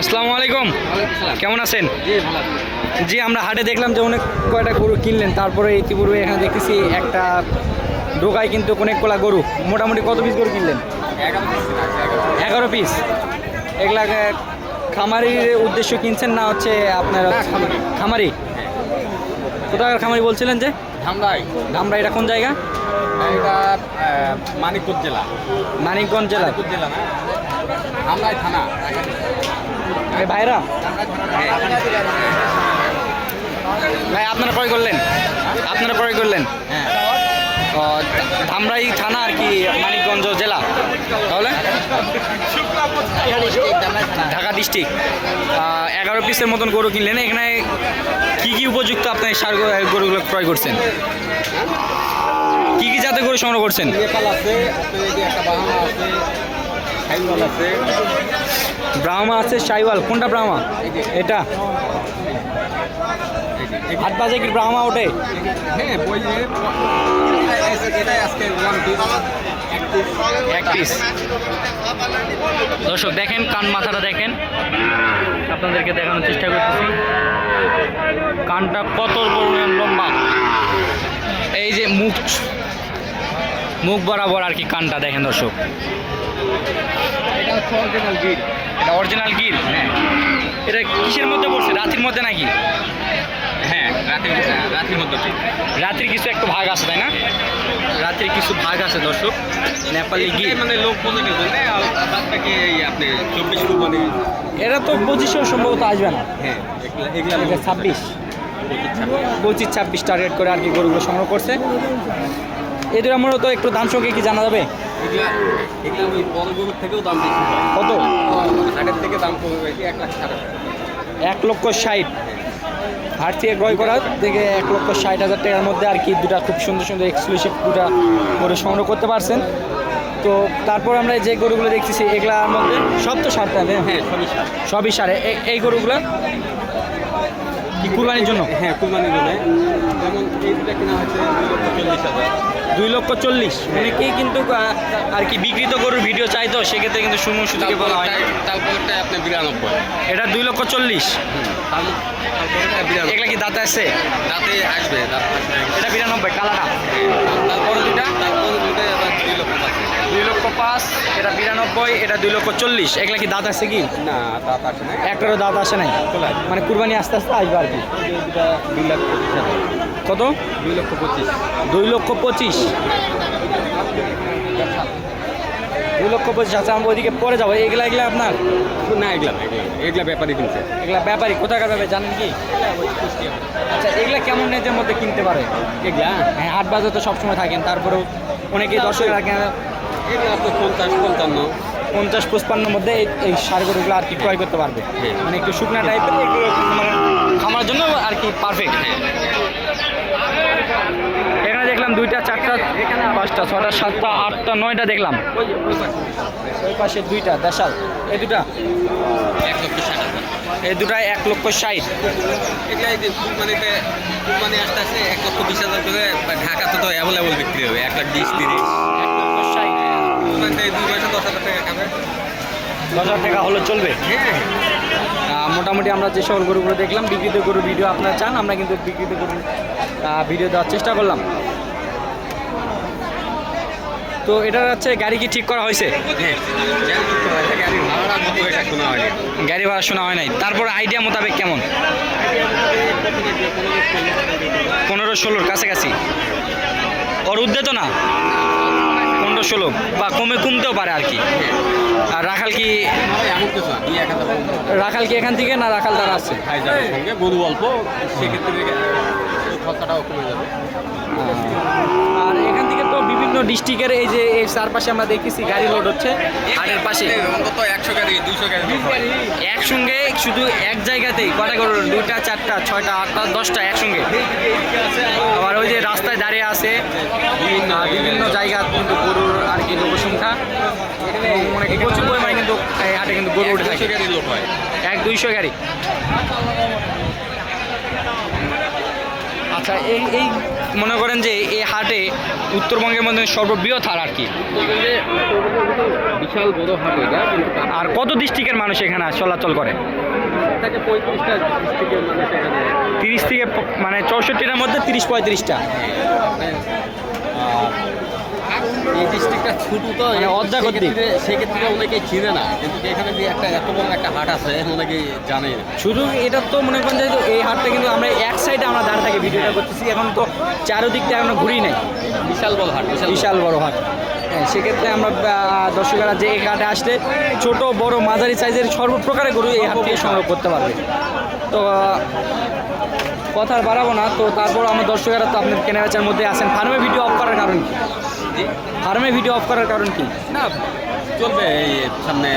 আসসালামু আলাইকুম। কেমন আছেন? জি আমরা হাটে দেখলাম যে অনেক কয়টা গরু কিনলেন তারপরে ইতিপূর্বে এখানে দেখতেছি একটা ঢোকায় কিন্তু অনেক কোলা গরু। মোটামুটি কত পিস গরু কিনলেন? এগারো পিস এগুলা খামারির উদ্দেশ্য কিনছেন না হচ্ছে আপনার খামারি। কোথাকার খামারি বলছিলেন যে? ধামরাই। আমরা এটা কোন জায়গা? এটা মানিকপুর জেলা। মানিকগঞ্জ জেলা। জেলা না? ধামরাই থানা। ভাইরা। ভাই, আপনারা ক্রয় করলেন? আপনারা ক্রয় করলেন? হ্যাঁ ধামরাই থানা আর কি মানিকগঞ্জ জেলা। তাহলে? ঢাকা ডিস্ট্রিক্ট এগারো পিসের মতন গরু কিনলেন। এখানে কি কি উপযুক্ত আপনি সার গরুগুলো ক্রয় করছেন? কি কি জাতের গরু সংগ্রহ করছেন? আছে একটা বাহামা আছে সাইওয়াল আছে। ব্রাহ্মা আছে সাইওয়াল। কোনটা ব্রাহ্মা? এটা। হাট বাজে কি ব্রাহ্মা ওঠে? হ্যাঁ বই আজকে ওয়ান এক পিস দর্শক দেখেন কান মাথাটা দেখেন। আপনাদেরকে দেখানোর চেষ্টা করতেছি। কানটা কত পরিমাণ লম্বা। এই যে মুখ মুখ বরাবর আর কি কানটা দেখেন দর্শক। হচ্ছে অরিজিনাল গির। এটা অরিজিনাল গির? এটা কিসের মধ্যে পড়ছে? রাতির মধ্যে নাকি? হ্যাঁ রাতের রাতের মধ্যে রাত্রির কিছু একটু ভাগ আছে তাই না? রাত্রির কিছু ভাগ আছে দর্শক। নেপালি গির। মানে লোক আর বাদটাকে আপনি চব্বিশ কুরবানি। এরা তো পজিশন সম্ভবত আসবে না। হ্যাঁ এগুলা এগুলা ছাব্বিশ। পঁচিশ ছাব্বিশ। টার্গেট করে আর কি গরুগুলো সংগ্রহ করছে। এদের মূলত একটু দাম সঙ্গে কি জানা যাবে? কত? হাটের থেকে দাম এক লক্ষ ষাট। হাট থেকে ক্রয় করা থেকে এক লক্ষ ষাট হাজার টাকার মধ্যে আর কি দুটা খুব সুন্দর সুন্দর এক্সক্লুসিভ দুটা গরু সংগ্রহ করতে পারছেন। তো তারপর আমরা যে গরুগুলো দেখতেছি এগুলার মধ্যে সব তো সার হ্যাঁ সবই সার। সবই সারে। এই গরুগুলো কি কুরবানির জন্য? হ্যাঁ কুরবানির জন্য। যেমন এই দুটা কেনা হচ্ছে দুই লক্ষ চল্লিশ হাজার। দুই লক্ষ চল্লিশ অনেকেই কিন্তু আর কি বিকৃত গরুর ভিডিও চাই তো সেক্ষেত্রে কিন্তু সুমন সুযোগে বলা হয়। তারপরটা আপনি বিরানব্বই। এটা দুই লক্ষ চল্লিশ। এগুলা কি দাঁতে আছে? দাঁতে আসবে এটা বিরানব্বই কালাটা তারপরে দুটা তারপরে দুটা আবার দুই লক্ষ পাচ্ছে দুই লক্ষ পাঁচ এটা বিরানব্বই এটা দুই লক্ষ চল্লিশ। এগুলা কি দাঁত আছে কি? না দাঁত আসে না একটারও দাঁত আসে নাই? মানে কুরবানি আস্তে আস্তে আসবে আর কি? দুই লাখ কত? দুই লক্ষ পঁচিশ। দুই লক্ষ পঁচিশ। দুই লক্ষ পঁচিশ আচ্ছা আমরা ওইদিকে পরে যাব। এগুলা এগুলা আপনার? না এগুলা এগুলা এগুলা ব্যাপারই কিনছে। এগুলা ব্যাপারী কোথাকার ব্যাপারে জানেন কি? আচ্ছা এগুলা কেমন রেঞ্জের মধ্যে কিনতে পারে? এগুলা? হ্যাঁ হাট বাজার তো সবসময় থাকেন। তারপরেও অনেকে দর্শকরা কেন- এগুলা তো পঞ্চাশ পঞ্চান্ন। পঞ্চাশ পঁচপান্নর মধ্যে এই সার গরুগুলো আর কি ক্রয় করতে পারবে। হ্যাঁ। মানে একটু শুকনা টাইপের এগুলো মানে খামার জন্য আর কি পারফেক্ট এখানে দেখলাম দুইটা চারটা পাঁচটা ছটা সাতটা আটটা নয়টা দেখলাম। ওই পাশে। দুইটা দেশাল। এই দুটা? এক লক্ষ এই দুটা এক লক্ষ ষাট। কুরবানি আসতে আসতে এক লক্ষ বিশ হাজার করে ঢাকাতে তো অ্যাভেলেবল বিক্রি হবে। এক লাখ বিশ তিরিশ এক লক্ষ ষাট কুরবানিতে দুই দশ হাজার টাকা খাবে। দশ হাজার টাকা হলে চলবে? হ্যাঁ। মোটামুটি আমরা যে সকল গরুগুলো দেখলাম বিকৃত গরু ভিডিও আপনারা চান আমরা কিন্তু বিকৃত গরু ভিডিও দেওয়ার চেষ্টা করলাম। তো এটা হচ্ছে গাড়ি কি ঠিক করা হয়েছে? হ্যাঁ। গাড়ি ভাড়া শোনা হয় নাই। তারপর আইডিয়া মোতাবেক কেমন? পনেরো ষোলোর কাছাকাছি। ওর উদ্যে না? পনেরো ষোলো বা কমে কমতেও পারে আর কি। আর রাখাল কি রাখাল কি এখান থেকে না রাখাল তারা আছে? অল্প আর এখান থেকে তো বিভিন্ন ডিস্ট্রিক্টের এই যে এই চারপাশে আমরা দেখতেছি গাড়ি লোড হচ্ছে। হাটের পাশে অন্তত একশো গাড়ি দুইশো গাড়ি একসঙ্গে শুধু এক জায়গাতেই কটা গরু দুইটা, চারটা, ছয়টা, আটটা, দশটা একসঙ্গে আবার ওই যে রাস্তায় দাঁড়িয়ে আছে বিভিন্ন বিভিন্ন জায়গা কিন্তু গরুর আর কি লোকসংখ্যা এবং অনেক প্রচুর পরিমাণে কিন্তু এই হাটে কিন্তু গরু উঠে থাকে। হয়। এক দুইশো গাড়ি আচ্ছা এই এই মনে করেন যে এই হাটে উত্তরবঙ্গের মধ্যে সর্ববৃহৎ হাট আর কি? বিশাল বড় হাট এটা আর কত ডিস্ট্রিক্টের মানুষ এখানে চলাচল করে? তিরিশ থেকে মানে চৌষট্টিটার মধ্যে তিরিশ পঁয়ত্রিশটা। আহ, এই ডিস্ট্রিক্টটা ছোট তো মানে অর্ধেক। সেক্ষেত্রে সেক্ষেত্রে অনেকে চিনে না। কিন্তু এখানে যে একটা এত বড় একটা হাট আছে অনেকে জানে। শুধু এটা তো মনে করেন যে এই হাটটা কিন্তু আমরা এক সাইডে আমরা দাঁড়িয়ে থাকি ভিডিওটা করতেছি। এখন তো চারোদিকটা এখনও ঘুরি নাই। বিশাল বড় হাট বিশাল বড় হাট। হ্যাঁ সেক্ষেত্রে আমরা দর্শকেরা যে এই হাটে আসলে ছোট বড় মাঝারি সাইজের সর্বপ্রকারের গরু এই হাট থেকে সংগ্রহ করতে পারবে। তো কথা বাড়াবো না। তো তারপর আমার দর্শকেরা তো আপনার কেনাবেচার মধ্যে আসেন ফার্মে ভিডিও অফ করার কারণ কি? জি। ফার্মে ভিডিও অফ করার কারণ কি? না চলবে এই সামনে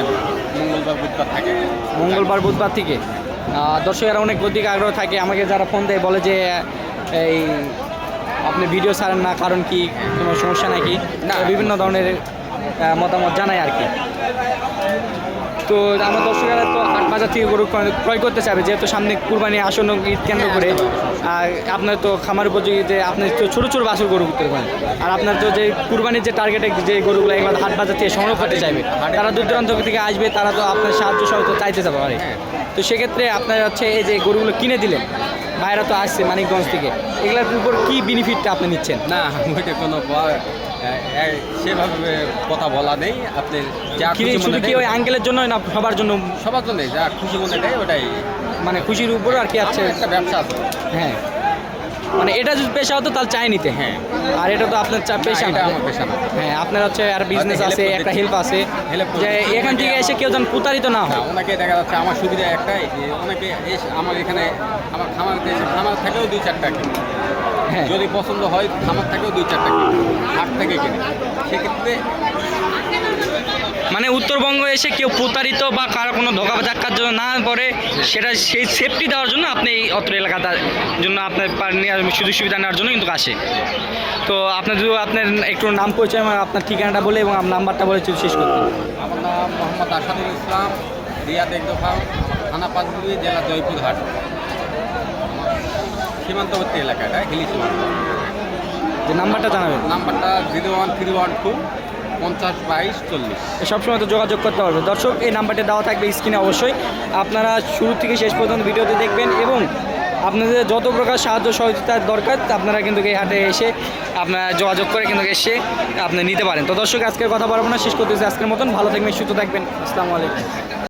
মঙ্গলবার বুধবার থেকে। মঙ্গলবার বুধবার থেকে? দর্শকেরা অনেক অধিক আগ্রহ থাকে। আমাকে যারা ফোন দেয় বলে যে এই আপনি ভিডিও ছাড়েন না কারণ কি কোনো সমস্যা নাকি? না। বিভিন্ন ধরনের মতামত জানায় আর কি। তো আমার দর্শকেরা তো হাট বাজার থেকে গরু ক্রয়- করতে চাবে যেহেতু সামনে কুরবানি আসন্ন ঈদ কেন্দ্র করে, আর আপনার তো খামার উপযোগী যে আপনি তো ছোটো ছোটো বাছুর গরু করতে পারেন আর আপনার তো যে কুরবানির যে টার্গেটে যে গরুগুলো এগুলো হাট বাজার থেকে সংগ্রহ করতে চাইবে, তারা দূর দূরান্ত থেকে আসবে, তারা তো আপনার সাহায্য সহযোগিতা চাইতে যাবে পারে তো সেক্ষেত্রে আপনার হচ্ছে এই যে গরুগুলো কিনে দিলেন বাইরে তো আসছে মানিকগঞ্জ থেকে, এগুলোর উপর কি বেনিফিটটা আপনি নিচ্ছেন? না, ওইটা কোনো সেভাবে কথা বলা নেই। আপনি যা খুশি শুধু মনে কি ওই আঙ্কেলের জন্য না সবার জন্য? সবার জন্যই যা খুশি মনে দেয় ওটাই। মানে খুশির উপর আর কি আছে? একটা ব্যবসা আছে। হ্যাঁ। মানে এটা যদি পেশা হতো তাহলে চাই নিতে হ্যাঁ। আর এটা তো আপনার চা- পেশা না। আমার পেশা না। হ্যাঁ আপনার হচ্ছে আর বিজনেস আছে একটা। হেল্প আছে। যে এখান থেকে এসে কেউ যেন প্রতারিত না হয়। ওনাকে দেখা যাচ্ছে আমার সুবিধা একটাই যে অনেকে এসে আমার এখানে আমার খামার খামার থেকেও দুই চারটা কিনে। হ্যাঁ। যদি পছন্দ হয় খামার থেকেও দুই চারটা কিনে হাট থেকে কিনে। সেক্ষেত্রে মানে উত্তরবঙ্গ এসে কেউ প্রতারিত বা কারও কোনো ধোকা ধাক্কার জন্য না পড়ে সেটা সেই সেফটি দেওয়ার জন্য আপনি এই অত্র এলাকাটার জন্য আপনার সুযোগ সুবিধা নেওয়ার জন্য কিন্তু আসে। তো আপনার যদি আপনার একটু নাম পরিচয় এবং আপনার ঠিকানাটা বলে এবং আপনার নাম্বারটা বলে শেষ করতে। আমার নাম মোহাম্মদ আসাদুল ইসলাম রিয়াদ একদফা থানা পাঁচগুড়ি জেলা জয়পুরহাট। সীমান্তবর্তী এলাকাটা হিলি সীমান্ত। যে নাম্বারটা জানাবেন। নাম্বারটা zero one three one two পঞ্চাশ, বাইশ, চল্লিশ। সবসময় তো যোগাযোগ করতে পারবে। দর্শক, এই নাম্বারটা দেওয়া থাকবে স্ক্রিনে অবশ্যই। আপনারা শুরু থেকে শেষ পর্যন্ত ভিডিওতে দেখবেন এবং আপনাদের যত প্রকার সাহায্য সহযোগিতার দরকার, আপনারা কিন্তু এই হাটে এসে আপনারা যোগাযোগ করে কিন্তু এসে আপনি নিতে পারেন। তো দর্শক, আজকের কথা বলব না, শেষ করতেছি আজকের মতন। ভালো থাকবেন, সুস্থ থাকবেন। আসসালামু আলাইকুম।